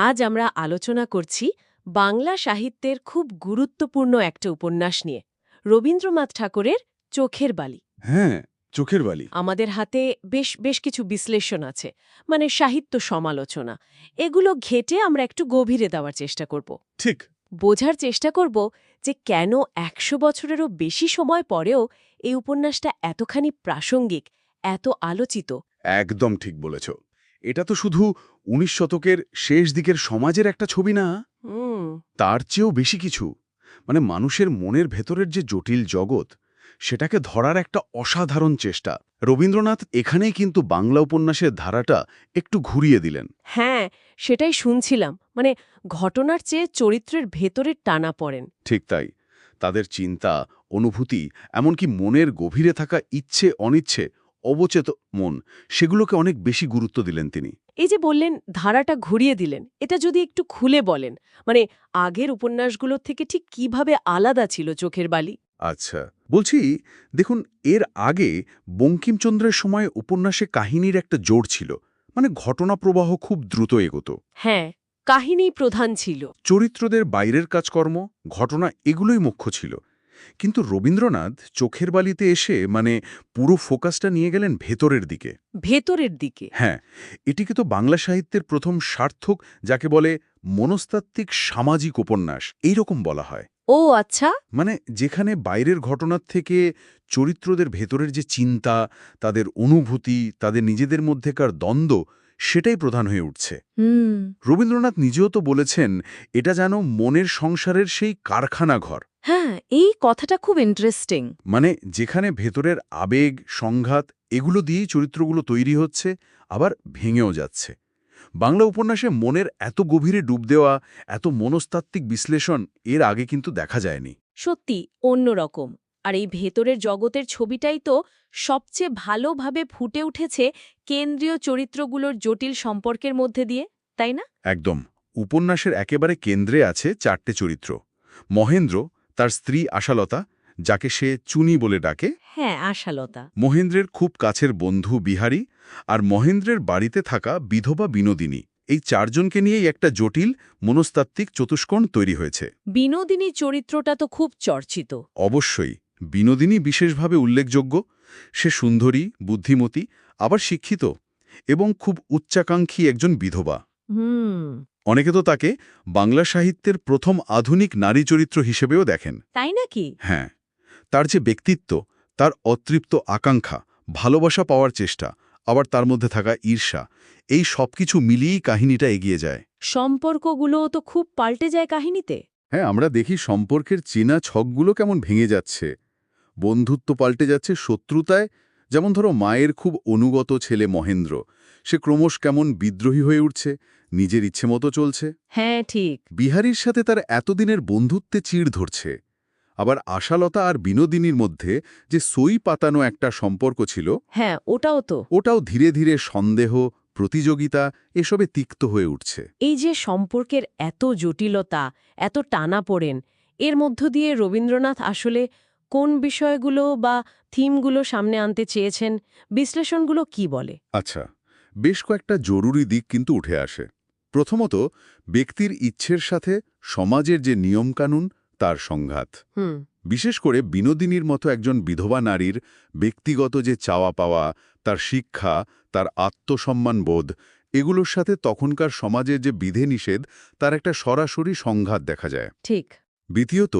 আজ আমরা আলোচনা করছি বাংলা সাহিত্যের খুব গুরুত্বপূর্ণ একটা উপন্যাস নিয়ে। রবীন্দ্রনাথ ঠাকুরের চোখের বালি। হ্যাঁ চোখের বালি। আমাদের হাতে বেশ বেশ কিছু বিশ্লেষণ আছে মানে সাহিত্য সমালোচনা। এগুলো ঘেটে আমরা একটু গভীরে দেওয়ার চেষ্টা করব। ঠিক। বোঝার চেষ্টা করব যে কেন একশো বছরেরও বেশি সময় পরেও এই উপন্যাসটা এতখানি প্রাসঙ্গিক এত আলোচিত। একদম ঠিক বলেছ। এটা তো শুধু উনিশ শতকের শেষ দিকের সমাজের একটা ছবি না। তার চেয়েও বেশি কিছু। মানে মানুষের মনের ভেতরের যে জটিল জগৎ সেটাকে ধরার একটা অসাধারণ চেষ্টা। রবীন্দ্রনাথ এখানেই কিন্তু বাংলা উপন্যাসের ধারাটা একটু ঘুরিয়ে দিলেন। হ্যাঁ সেটাই শুনছিলাম। মানে ঘটনার চেয়ে চরিত্রের ভেতরের টানা পড়েন। ঠিক তাই। তাদের চিন্তা অনুভূতি এমনকি মনের গভীরে থাকা ইচ্ছে অনিচ্ছে অবচেত মন সেগুলোকে অনেক বেশি গুরুত্ব দিলেন তিনি। এই যে বললেন ধারাটা ঘুরিয়ে দিলেন এটা যদি একটু খুলে বলেন মানে আগের উপন্যাসগুলোর থেকে ঠিক কীভাবে আলাদা ছিল চোখের বালি? আচ্ছা বলছি দেখুন এর আগে বঙ্কিমচন্দ্রের সময় উপন্যাসে কাহিনীর একটা জোর ছিল মানে ঘটনা প্রবাহ খুব দ্রুত এগোতো। হ্যাঁ কাহিনী প্রধান ছিল। চরিত্রদের বাইরের কাজকর্ম ঘটনা এগুলোই মুখ্য ছিল। কিন্তু রবীন্দ্রনাথ চোখের বালিতে এসে মানে পুরো ফোকাসটা নিয়ে গেলেন ভেতরের দিকে। ভেতরের দিকে? হ্যাঁ এটিকে তো বাংলা সাহিত্যের প্রথম সার্থক যাকে বলে মনস্তাত্ত্বিক সামাজিক উপন্যাস এইরকম বলা হয়। ও আচ্ছা। মানে যেখানে বাইরের ঘটনার থেকে চরিত্রদের ভেতরের যে চিন্তা তাদের অনুভূতি তাদের নিজেদের মধ্যেকার দ্বন্দ্ব সেটাই প্রধান হয়ে উঠছে। রবীন্দ্রনাথ নিজেও তো বলেছেন এটা যেন মনের সংসারের সেই কারখানা ঘর। হ্যাঁ এই কথাটা খুব ইন্টারেস্টিং মানে যেখানে ভেতরের আবেগ সংঘাত এগুলো দিয়েই চরিত্রগুলো তৈরি হচ্ছে আবার ভেঙেও যাচ্ছে। বাংলা উপন্যাসে মনের এত গভীরে ডুব দেওয়া এত মনস্তাত্ত্বিক বিশ্লেষণ এর আগে কিন্তু দেখা যায়নি। সত্যি অন্যরকম আর এই ভেতরের জগতের ছবিটাই তো সবচেয়ে ভালোভাবে ফুটে উঠেছে কেন্দ্রীয় চরিত্রগুলোর জটিল সম্পর্কের মধ্যে দিয়ে তাই না? একদম। উপন্যাসের একেবারে কেন্দ্রে আছে চারটে চরিত্র। মহেন্দ্র তার স্ত্রী আশালতা যাকে সে চুনি বলে ডাকে। হ্যাঁ আশালতা। মহেন্দ্রের খুব কাছের বন্ধু বিহারী আর মহেন্দ্রের বাড়িতে থাকা বিধবা বিনোদিনী। এই চারজনকে নিয়েই একটা জটিল মনস্তাত্ত্বিক চতুষ্কোণ তৈরি হয়েছে। বিনোদিনী চরিত্রটা তো খুব চর্চিত। অবশ্যই বিনোদিনী বিশেষভাবে উল্লেখযোগ্য। সে সুন্দরী বুদ্ধিমতী আবার শিক্ষিত এবং খুব উচ্চাকাঙ্ক্ষী একজন বিধবা। হুম। অনেকে তো তাকে বাংলা সাহিত্যের প্রথম আধুনিক নারী চরিত্র হিসেবেও দেখেন। তাই নাকি? হ্যাঁ তার যে ব্যক্তিত্ব তার অতৃপ্ত আকাঙ্ক্ষা ভালোবাসা পাওয়ার চেষ্টা আবার তার মধ্যে থাকা ঈর্ষা এই সবকিছু মিলিয়েই কাহিনীটা এগিয়ে যায়। সম্পর্কগুলোও তো খুব পাল্টে যায় কাহিনীতে। হ্যাঁ আমরা দেখি সম্পর্কের চেনা ছকগুলো কেমন ভেঙে যাচ্ছে। বন্ধুত্ব পাল্টে যাচ্ছে শত্রুতায় যেমন ধরো মায়ের খুব অনুগত ছেলে মহেন্দ্র সে ক্রমশ কেমন বিদ্রোহী হয়ে উঠছে নিজের ইচ্ছে মতো চলছে। হ্যাঁ ঠিক। বিহারীর সাথে তার এতদিনের বন্ধুত্বে চিড় ধরছে। আবার আশালতা আর বিনোদিনীর মধ্যে যে সই পাতানো একটা সম্পর্ক ছিল হ্যাঁ ওটাও তো। ওটাও ধীরে ধীরে সন্দেহ প্রতিযোগিতা এসবে তিক্ত হয়ে উঠছে। এই যে সম্পর্কের এত জটিলতা এত টানা পড়েন এর মধ্য দিয়ে রবীন্দ্রনাথ আসলে কোন বিষয়গুলো বা থিমগুলো সামনে আনতে চেয়েছেন বিশ্লেষণগুলো কি বলে? আচ্ছা বেশ কয়েকটা জরুরি দিক কিন্তু উঠে আসে। প্রথমত ব্যক্তির ইচ্ছের সাথে সমাজের যে নিয়মকানুন তার সংঘাত। বিশেষ করে বিনোদিনীর মতো একজন বিধবা নারীর ব্যক্তিগত যে চাওয়া পাওয়া তার শিক্ষা তার আত্মসম্মান বোধ এগুলোর সাথে তখনকার সমাজের যে বিধে নিষেধ তার একটা সরাসরি সংঘাত দেখা যায়। ঠিক। দ্বিতীয়ত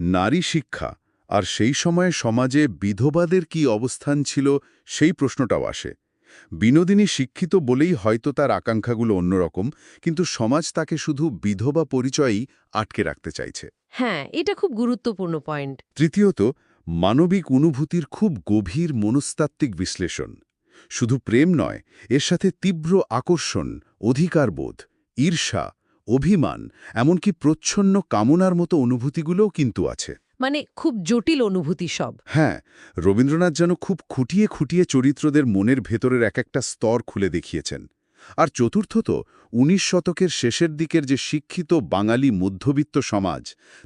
নারী শিক্ষা আর সেই সময়ে সমাজে বিধবাদের কি অবস্থান ছিল সেই প্রশ্নটাও আসে। বিনোদিনী শিক্ষিত বলেই হয়তো তার আকাঙ্ক্ষাগুলো অন্যরকম কিন্তু সমাজ তাকে শুধু বিধবা পরিচয়ই আটকে রাখতে চাইছে। হ্যাঁ এটা খুব গুরুত্বপূর্ণ পয়েন্ট। তৃতীয়ত মানবিক অনুভূতির খুব গভীর মনস্তাত্ত্বিক বিশ্লেষণ। শুধু প্রেম নয় এর সাথে তীব্র আকর্ষণ অধিকারবোধ ঈর্ষা অভিমান এমনকি প্রচ্ছন্ন কামনার মতো অনুভূতিগুলোও কিন্তু আছে। মানে খুব জটিল অনুভূতি সব। হ্যাঁ রবীন্দ্রনাথ যেন খুব খুঁটিয়ে খুঁটিয়ে চরিত্রদের মনের ভেতরের এক একটা স্তর খুলে দেখিয়েছেন। আর চতুর্থত উনিশ শতকের শেষের দিকের যে শিক্ষিত বাঙালি মধ্যবিত্ত সমাজ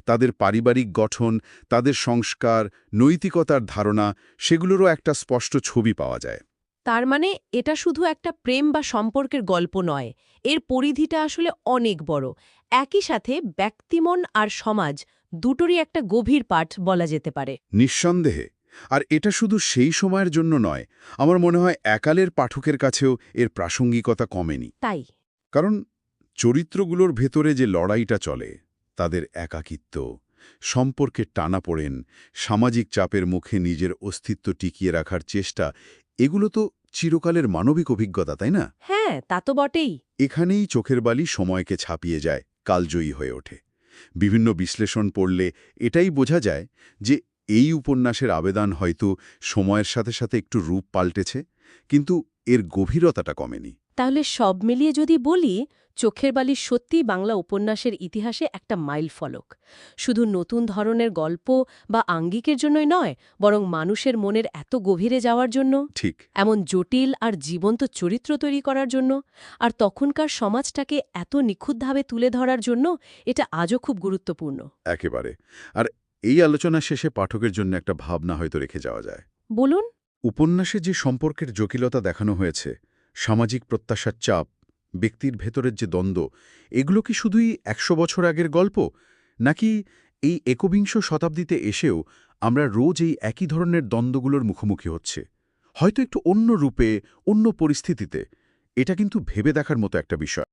তাদের পারিবারিক গঠন তাদের সংস্কার নৈতিকতার ধারণা সেগুলোরও একটা স্পষ্ট ছবি পাওয়া যায়। তার মানে এটা শুধু একটা প্রেম বা সম্পর্কের গল্প নয় এর পরিধিটা আসলে অনেক বড়। একই সাথে ব্যক্তিমন আর সমাজ দুটোরই একটা গভীর পাঠ বলা যেতে পারে। নিঃসন্দেহে। আর এটা শুধু সেই সময়ের জন্য নয় আমার মনে হয় একালের পাঠকের কাছেও এর প্রাসঙ্গিকতা কমেনি। তাই। কারণ চরিত্রগুলোর ভেতরে যে লড়াইটা চলে তাদের একাকিত্ব সম্পর্কের টানাপোড়েন সামাজিক চাপের মুখে নিজের অস্তিত্ব টিকিয়ে রাখার চেষ্টা এগুলো তো চিরকালের মানবিক অভিজ্ঞতা তাই না? হ্যাঁ তা তো বটেই। এখানেই চোখের বালি সময়কে ছাপিয়ে যায় কালজয়ী হয়ে ওঠে। বিভিন্ন বিশ্লেষণ পড়লে এটাই বোঝা যায় যে এই উপন্যাসের আবেদন হয়তো সময়ের সাথে সাথে একটু রূপ পাল্টেছে, কিন্তু এর গভীরতাটা কমেনি। তাহলে সব মিলিয়ে যদি বলি চোখের বালি সত্যিই বাংলা উপন্যাসের ইতিহাসে একটা মাইল ফলক। শুধু নতুন ধরনের গল্প বা আঙ্গিকের জন্যই নয় বরং মানুষের মনের এত গভীরে যাওয়ার জন্য ঠিক। এমন জটিল আর জীবন্ত চরিত্র তৈরি করার জন্য আর তখনকার সমাজটাকে এত নিখুঁতভাবে তুলে ধরার জন্য এটা আজও খুব গুরুত্বপূর্ণ। একেবারে। আর এই আলোচনা শেষে পাঠকের জন্য একটা ভাবনা হয়তো রেখে যাওয়া যায়। বলুন। উপন্যাসে যে সম্পর্কের জটিলতা দেখানো হয়েছে সামাজিক প্রত্যাশার চাপ, ব্যক্তির ভেতরের যে দ্বন্দ্ব, এগুলো কি শুধুই একশো বছর আগের গল্প? নাকি এই একবিংশ শতাব্দীতে এসেও আমরা রোজ এই একই ধরনের দ্বন্দ্বগুলোর মুখোমুখি হচ্ছে? হয়তো একটু অন্য রূপে, অন্য পরিস্থিতিতে। এটা কিন্তু ভেবে দেখার মতো একটা বিষয়।